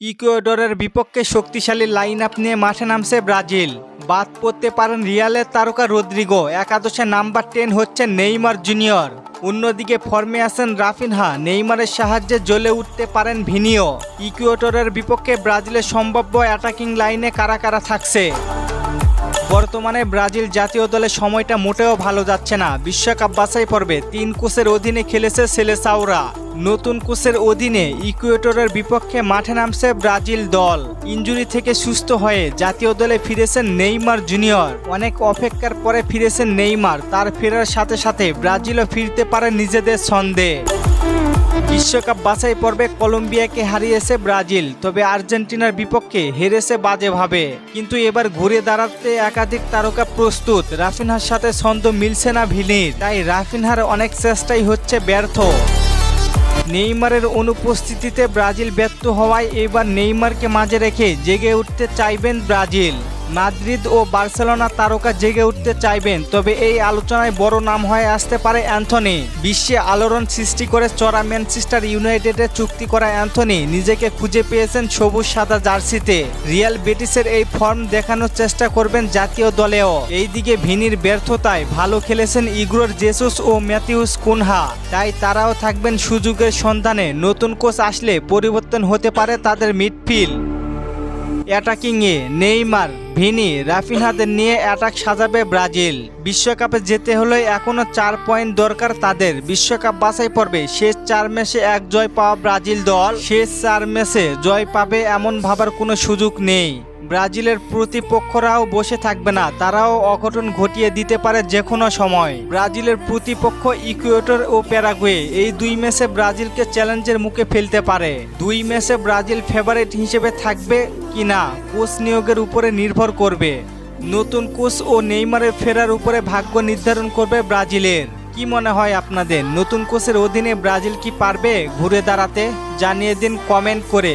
ইকুয়েডরের বিপক্ষে শক্তিশালী line up নিয়ে মাঠে নামছে ব্রাজিল। বাদ পড়তে পারেন রিয়ালের তারকা রদ্রিগো। একাদশে নাম্বার টেন হচ্ছে নেইমার জুনিয়র। অন্যদিকে ফর্মে আছেন রাফিনহা। নেইমারের সাহায্যে জ্বলে উঠতে পারেন ভিনিও। ইকুয়েডরের বিপক্ষে ব্রাজিলের সম্ভাব্য অ্যাটাকিং লাইনে কারা কারা থাকছে? বর্তমানে ব্রাজিল জাতীয় দলের সময়টা মোটেও ভালো যাচ্ছে না। বিশ্বকাপ বাছাই পর্বে তিন কোচের অধীনে খেলেছে সেলেসাওরা। নতুন কোচের অধীনে ইকুয়েটরের বিপক্ষে মাঠে নামছে ব্রাজিল দল। ইঞ্জুরি থেকে সুস্থ হয়ে জাতীয় দলে ফিরেছেন নেইমার জুনিয়র। অনেক অপেক্ষার পরে ফিরেছেন নেইমার। তার ফেরার সাথে সাথে ব্রাজিলও ফিরতে পারে নিজেদের ছন্দে। বিশ্বকাপ বাছাই পর্বে কলম্বিয়াকে হারিয়েছে ব্রাজিল, তবে আর্জেন্টিনার বিপক্ষে হেরেছে বাজেভাবে। কিন্তু এবার ঘুরে দাঁড়াতে একাধিক তারকা প্রস্তুত। রাফিনহার সাথে ছন্দ মিলছে না ভিনির, তাই রাফিনহার অনেক চেষ্টাই হচ্ছে ব্যর্থ। নেইমারের অনুপস্থিতিতে ব্রাজিল ব্যর্থ হওয়ায় এবার নেইমারকে মাঝে রেখে জেগে উঠতে চাইবেন ব্রাজিল। মাদ্রিদ ও বার্সেলোনা তারকা জেগে উঠতে চাইবেন, তবে এই আলোচনায় বড় নাম হয়ে আসতে পারে অ্যান্থনি। বিশ্বে আলোড়ন সৃষ্টি করে চড়া ম্যানচেস্টার ইউনাইটেডে চুক্তি করা অ্যান্থনি নিজেকে খুঁজে পেয়েছেন সবুজ সাদা জার্সিতে। রিয়াল বেটিসের এই ফর্ম দেখানোর চেষ্টা করবেন জাতীয় দলেও। এইদিকে ভিনির ব্যর্থতায় ভালো খেলেছেন ইগ্রোর জেসুস ও ম্যাথিউস কুনহা। তাই তারাও থাকবেন সুযোগের সন্ধানে। নতুন কোচ আসলে পরিবর্তন হতে পারে তাদের মিডফিল্ড। অ্যাটাকিংয়ে নেইমার ভিনি রাফিনহাদের নিয়ে অ্যাটাক সাজাবে ব্রাজিল। বিশ্বকাপে যেতে হলে এখনও চার পয়েন্ট দরকার তাদের। বিশ্বকাপ বাছাই পর্বে শেষ চার ম্যাচে এক জয় পাওয়া ব্রাজিল দল। শেষ চার ম্যাচে জয় পাবে এমন ভাবার কোনো সুযোগ নেই। ব্রাজিলের প্রতিপক্ষরাও বসে থাকবে না, তারাও অঘটন ঘটিয়ে দিতে পারে যে কোনো সময়। ব্রাজিলের প্রতিপক্ষ ইকুয়েটর ও প্যারাগুয়ে এই দুই ম্যাচে ব্রাজিলকে চ্যালেঞ্জের মুখে ফেলতে পারে। দুই ম্যাচে ব্রাজিল ফেভারিট হিসেবে থাকবে কি না, কোচ নিয়োগের উপরে নির্ভর করবে। নতুন কোচ ও নেইমারের ফেরার উপরে ভাগ্য নির্ধারণ করবে ব্রাজিলের। কি মনে হয় আপনাদের? নতুন কোচের অধীনে ব্রাজিল কি পারবে ঘুরে দাঁড়াতে? জানিয়ে দিন কমেন্ট করে।